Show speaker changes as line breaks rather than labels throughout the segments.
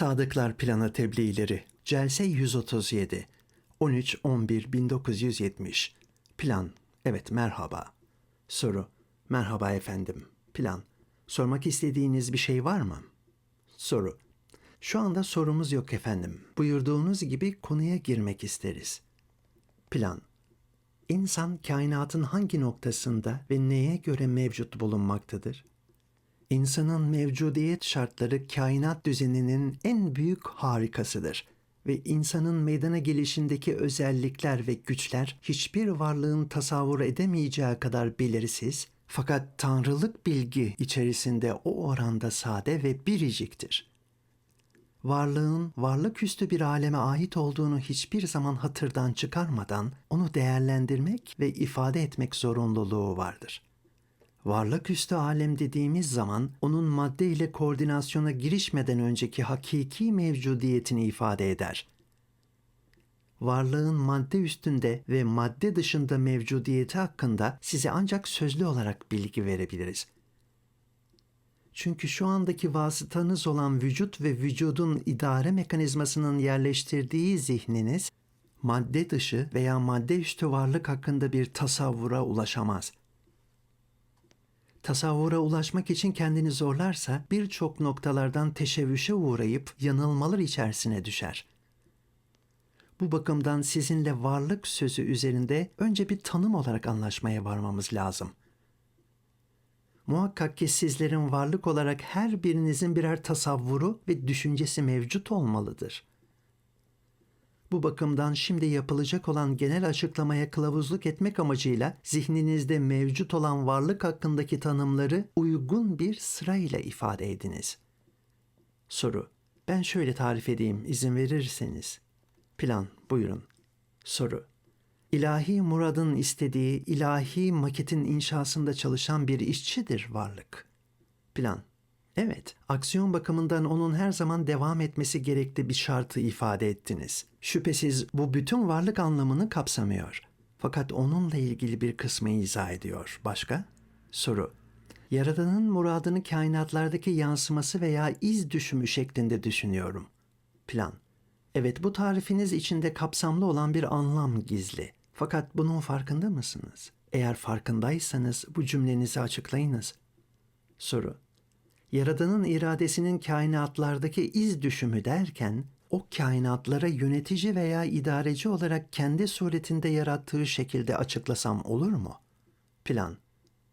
Sadıklar Planı Tebliğleri Celse 137 13-11-1970 Plan Evet merhaba Soru Merhaba efendim Plan Sormak istediğiniz bir şey var mı? Soru Şu anda sorumuz yok efendim. Buyurduğunuz gibi konuya girmek isteriz. Plan İnsan kainatın hangi noktasında ve neye göre mevcut bulunmaktadır? İnsanın mevcudiyet şartları kainat düzeninin en büyük harikasıdır ve insanın meydana gelişindeki özellikler ve güçler hiçbir varlığın tasavvur edemeyeceği kadar belirsiz fakat tanrılık bilgi içerisinde o oranda sade ve biriciktir. Varlığın varlık üstü bir aleme ait olduğunu hiçbir zaman hatırdan çıkarmadan onu değerlendirmek ve ifade etmek zorunluluğu vardır.'' Varlık üstü alem dediğimiz zaman onun madde ile koordinasyona girişmeden önceki hakiki mevcudiyetini ifade eder. Varlığın madde üstünde ve madde dışında mevcudiyeti hakkında size ancak sözlü olarak bilgi verebiliriz. Çünkü şu andaki vasıtanız olan vücut ve vücudun idare mekanizmasının yerleştirdiği zihniniz, madde dışı veya madde üstü varlık hakkında bir tasavvura ulaşamaz.'' Tasavvura ulaşmak için kendini zorlarsa birçok noktalardan teşebbüşe uğrayıp yanılmalar içerisine düşer. Bu bakımdan sizinle varlık sözü üzerinde önce bir tanım olarak anlaşmaya varmamız lazım. Muhakkak ki sizlerin varlık olarak her birinizin birer tasavvuru ve düşüncesi mevcut olmalıdır.'' Bu bakımdan şimdi yapılacak olan genel açıklamaya kılavuzluk etmek amacıyla zihninizde mevcut olan varlık hakkındaki tanımları uygun bir sırayla ifade ediniz. Soru. Ben şöyle tarif edeyim izin verirseniz. Plan. Buyurun. Soru. İlahi muradın istediği ilahi maketin inşasında çalışan bir işçidir varlık. Plan. Evet, aksiyon bakımından onun her zaman devam etmesi gerekli bir şartı ifade ettiniz. Şüphesiz bu bütün varlık anlamını kapsamıyor. Fakat onunla ilgili bir kısmı izah ediyor. Başka? Soru. Yaradanın muradını kainatlardaki yansıması veya iz düşümü şeklinde düşünüyorum. Plan. Evet bu tarifiniz içinde kapsamlı olan bir anlam gizli. Fakat bunun farkında mısınız? Eğer farkındaysanız bu cümlenizi açıklayınız. Soru. Yaradanın iradesinin kainatlardaki iz düşümü derken o kainatlara yönetici veya idareci olarak kendi suretinde yarattığı şekilde açıklasam olur mu? Plan.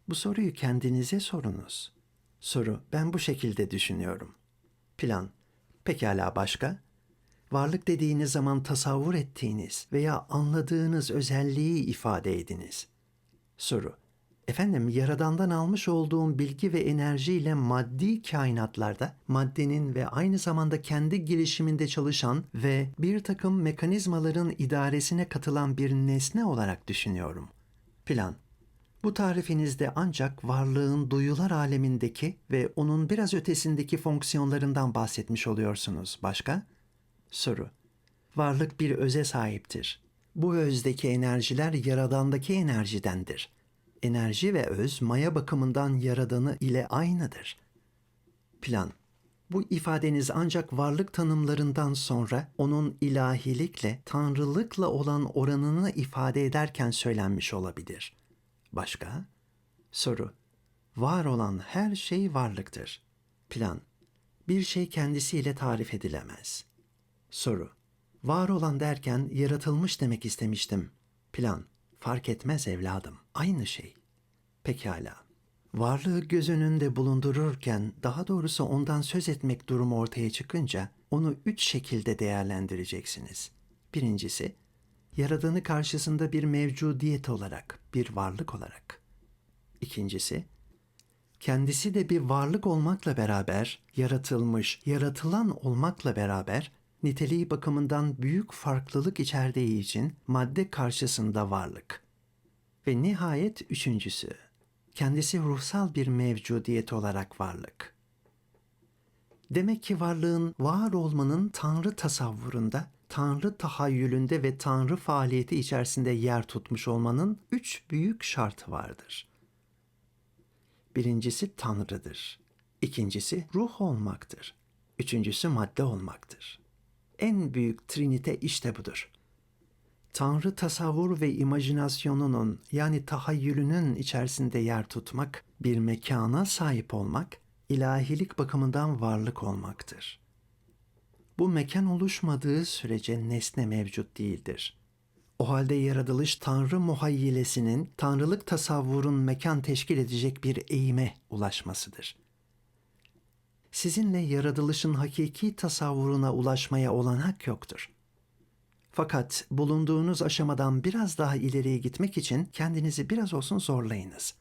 Bu soruyu kendinize sorunuz. Soru. Ben bu şekilde düşünüyorum. Plan. Pekala başka? Varlık dediğiniz zaman tasavvur ettiğiniz veya anladığınız özelliği ifade ediniz. Soru. Efendim yaradandan almış olduğum bilgi ve enerjiyle maddi kainatlarda maddenin ve aynı zamanda kendi gelişiminde çalışan ve bir takım mekanizmaların idaresine katılan bir nesne olarak düşünüyorum. Plan bu tarifinizde ancak varlığın duyular alemindeki ve onun biraz ötesindeki fonksiyonlarından bahsetmiş oluyorsunuz. Başka? Soru. Varlık bir öze sahiptir. Bu özdeki enerjiler yaradandaki enerjidendir enerji ve öz maya bakımından yaradanı ile aynıdır. Plan bu ifadeniz ancak varlık tanımlarından sonra onun ilahilikle, tanrılıkla olan oranını ifade ederken söylenmiş olabilir. Başka? Soru. Var olan her şey varlıktır. Plan. Bir şey kendisiyle tarif edilemez. Soru. Var olan derken yaratılmış demek istemiştim. Plan. Fark etmez evladım. Aynı şey. Pekala. Varlığı göz önünde bulundururken, daha doğrusu ondan söz etmek durumu ortaya çıkınca onu üç şekilde değerlendireceksiniz. Birincisi, yaradanı karşısında bir mevcudiyet olarak, bir varlık olarak. İkincisi, kendisi de bir varlık olmakla beraber, yaratılmış, yaratılan olmakla beraber niteliği bakımından büyük farklılık içerdiği için madde karşısında varlık. Ve nihayet üçüncüsü, kendisi ruhsal bir mevcudiyet olarak varlık. Demek ki varlığın var olmanın Tanrı tasavvurunda, Tanrı tahayyülünde ve Tanrı faaliyeti içerisinde yer tutmuş olmanın üç büyük şartı vardır. Birincisi Tanrı'dır. İkincisi ruh olmaktır. üçüncüsü madde olmaktır. En büyük trinite işte budur. Tanrı tasavvur ve imajinasyonunun yani tahayyülünün içerisinde yer tutmak, bir mekana sahip olmak, ilahilik bakımından varlık olmaktır. Bu mekan oluşmadığı sürece nesne mevcut değildir. O halde yaratılış Tanrı muhayyilesinin Tanrılık tasavvurun mekan teşkil edecek bir eğime ulaşmasıdır. Sizinle yaratılışın hakiki tasavvuruna ulaşmaya olanak yoktur. Fakat bulunduğunuz aşamadan biraz daha ileriye gitmek için kendinizi biraz olsun zorlayınız.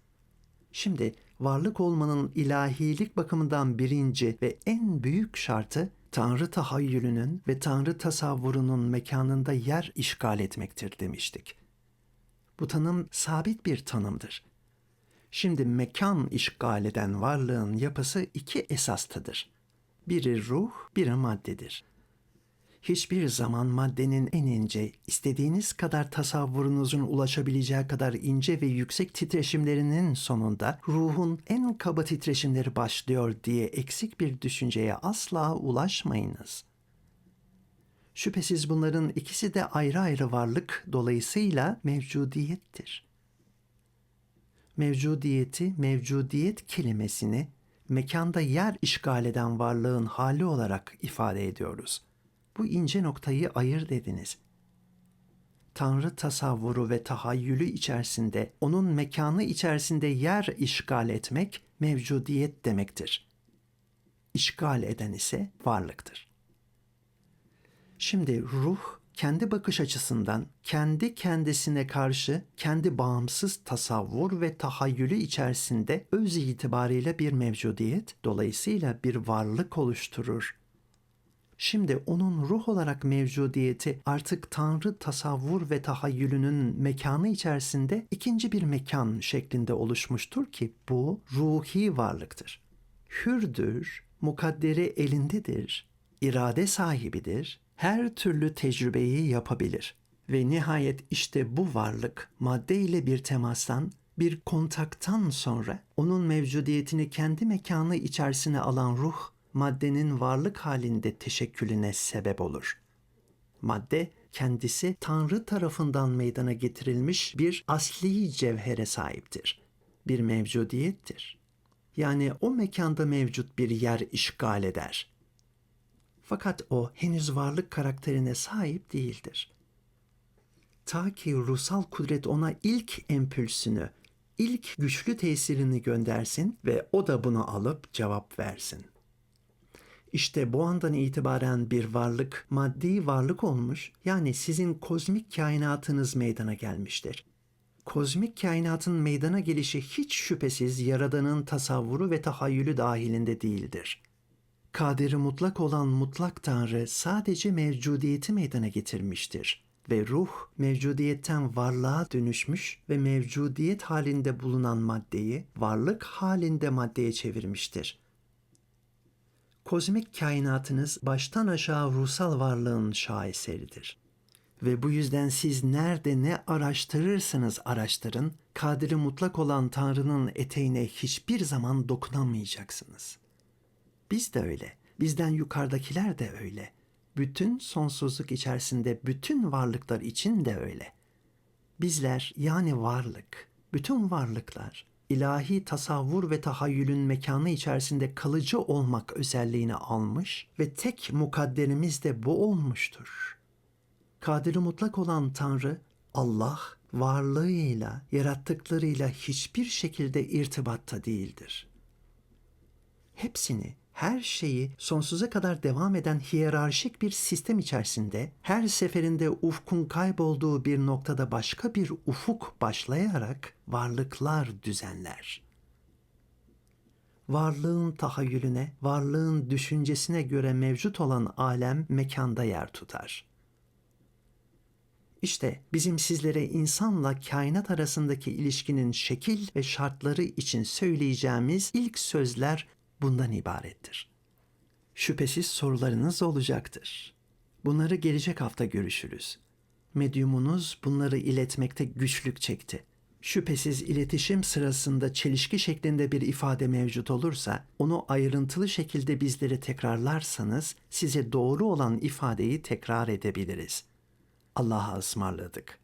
Şimdi varlık olmanın ilahilik bakımından birinci ve en büyük şartı Tanrı tahayyülünün ve Tanrı tasavvurunun mekanında yer işgal etmektir demiştik. Bu tanım sabit bir tanımdır. Şimdi mekan işgal eden varlığın yapısı iki esastıdır. Biri ruh, biri maddedir. Hiçbir zaman maddenin en ince, istediğiniz kadar tasavvurunuzun ulaşabileceği kadar ince ve yüksek titreşimlerinin sonunda ruhun en kaba titreşimleri başlıyor diye eksik bir düşünceye asla ulaşmayınız. Şüphesiz bunların ikisi de ayrı ayrı varlık dolayısıyla mevcudiyettir. Mevcudiyeti, mevcudiyet kelimesini mekanda yer işgal eden varlığın hali olarak ifade ediyoruz. Bu ince noktayı ayır dediniz. Tanrı tasavvuru ve tahayyülü içerisinde, onun mekanı içerisinde yer işgal etmek mevcudiyet demektir. İşgal eden ise varlıktır. Şimdi ruh kendi bakış açısından kendi kendisine karşı kendi bağımsız tasavvur ve tahayyülü içerisinde öz itibariyle bir mevcudiyet, dolayısıyla bir varlık oluşturur. Şimdi onun ruh olarak mevcudiyeti artık Tanrı tasavvur ve tahayyülünün mekanı içerisinde ikinci bir mekan şeklinde oluşmuştur ki bu ruhi varlıktır. Hürdür, mukadderi elindedir, irade sahibidir, her türlü tecrübeyi yapabilir. Ve nihayet işte bu varlık madde bir temastan, bir kontaktan sonra onun mevcudiyetini kendi mekanı içerisine alan ruh maddenin varlık halinde teşekkülüne sebep olur. Madde kendisi Tanrı tarafından meydana getirilmiş bir asli cevhere sahiptir. Bir mevcudiyettir. Yani o mekanda mevcut bir yer işgal eder. Fakat o henüz varlık karakterine sahip değildir. Ta ki ruhsal kudret ona ilk empülsünü, ilk güçlü tesirini göndersin ve o da bunu alıp cevap versin.'' İşte bu andan itibaren bir varlık, maddi varlık olmuş, yani sizin kozmik kainatınız meydana gelmiştir. Kozmik kainatın meydana gelişi hiç şüphesiz Yaradan'ın tasavvuru ve tahayyülü dahilinde değildir. Kaderi mutlak olan mutlak Tanrı sadece mevcudiyeti meydana getirmiştir ve ruh mevcudiyetten varlığa dönüşmüş ve mevcudiyet halinde bulunan maddeyi varlık halinde maddeye çevirmiştir.'' kozmik kainatınız baştan aşağı ruhsal varlığın şaheseridir. Ve bu yüzden siz nerede ne araştırırsanız araştırın, kadiri mutlak olan Tanrı'nın eteğine hiçbir zaman dokunamayacaksınız. Biz de öyle, bizden yukarıdakiler de öyle. Bütün sonsuzluk içerisinde bütün varlıklar için de öyle. Bizler yani varlık, bütün varlıklar ilahi tasavvur ve tahayyülün mekanı içerisinde kalıcı olmak özelliğini almış ve tek mukadderimiz de bu olmuştur. Kadiri mutlak olan Tanrı, Allah, varlığıyla, yarattıklarıyla hiçbir şekilde irtibatta değildir. Hepsini her şeyi sonsuza kadar devam eden hiyerarşik bir sistem içerisinde her seferinde ufkun kaybolduğu bir noktada başka bir ufuk başlayarak varlıklar düzenler. Varlığın tahayyülüne, varlığın düşüncesine göre mevcut olan alem mekanda yer tutar. İşte bizim sizlere insanla kainat arasındaki ilişkinin şekil ve şartları için söyleyeceğimiz ilk sözler bundan ibarettir. Şüphesiz sorularınız olacaktır. Bunları gelecek hafta görüşürüz. Medyumunuz bunları iletmekte güçlük çekti. Şüphesiz iletişim sırasında çelişki şeklinde bir ifade mevcut olursa, onu ayrıntılı şekilde bizlere tekrarlarsanız size doğru olan ifadeyi tekrar edebiliriz. Allah'a ısmarladık.